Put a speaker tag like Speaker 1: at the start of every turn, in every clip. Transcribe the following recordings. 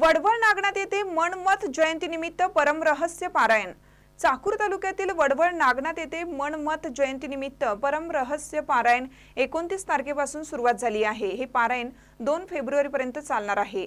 Speaker 1: वडवळ नागनाथ येथे मनमथ जयंतीनिमित्त परमरहस्य पारायण. चाकूर तालुक्यातील वडवळ नागनाथ येथे मणमथ जयंतीनिमित्त परमरहस्य पारायण एकोणतीस तारखेपासून सुरुवात झाली आहे. हे पारायण दोन फेब्रुवारीपर्यंत चालणार आहे.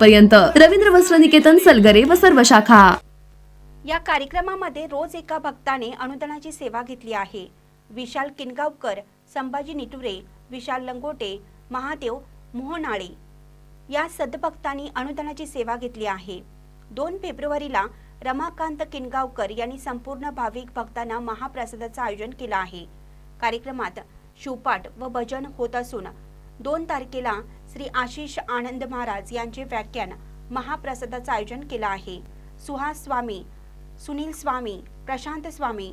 Speaker 2: पर्यंत रवींद्र वस्त्र निकेतन सलगरे व सर्व शाखा.
Speaker 3: या कार्यक्रमामध्ये रोज एका भक्ताने अनुदानाची सेवा घेतली आहे. विशाल किनगावकर संभाजी निटुरे विशाल लंगोटे महादेव मोहनाळे या सदभक्तांनी अनुदानाची सेवा घेतली आहे. दोन फेब्रुवारीला रमाकांत किनगावकर यांनी संपूर्ण भाविक भक्तांना महाप्रसादाचं आयोजन केलं आहे. कार्यक्रमात शिवपाठ व भजन होत असून दोन तारखेला श्री आशिष आनंद महाराज यांचे व्याख्यान महाप्रसादाचं आयोजन केलं आहे. सुहास स्वामी सुनील स्वामी प्रशांत स्वामी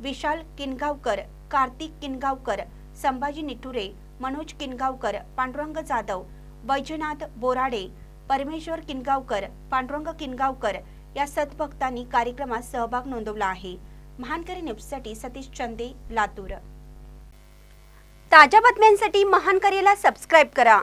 Speaker 3: विशाल किनगावकर कार्तिक किनगावकर संभाजी निठुरे मनोज किनगावकर पांडुरंग जाधव वैजनाथ बोराडे परमेश्वर किनगावकर पांडुरंग किनगावकर या सद्भक्तांनी कार्यक्रमात सहभाग नोंदवला आहे. महानकरी न्यूजसाठी सतीश चंदे लातूर. ताज्या बातम्यांसाठी महानकरीला सबस्क्राईब करा.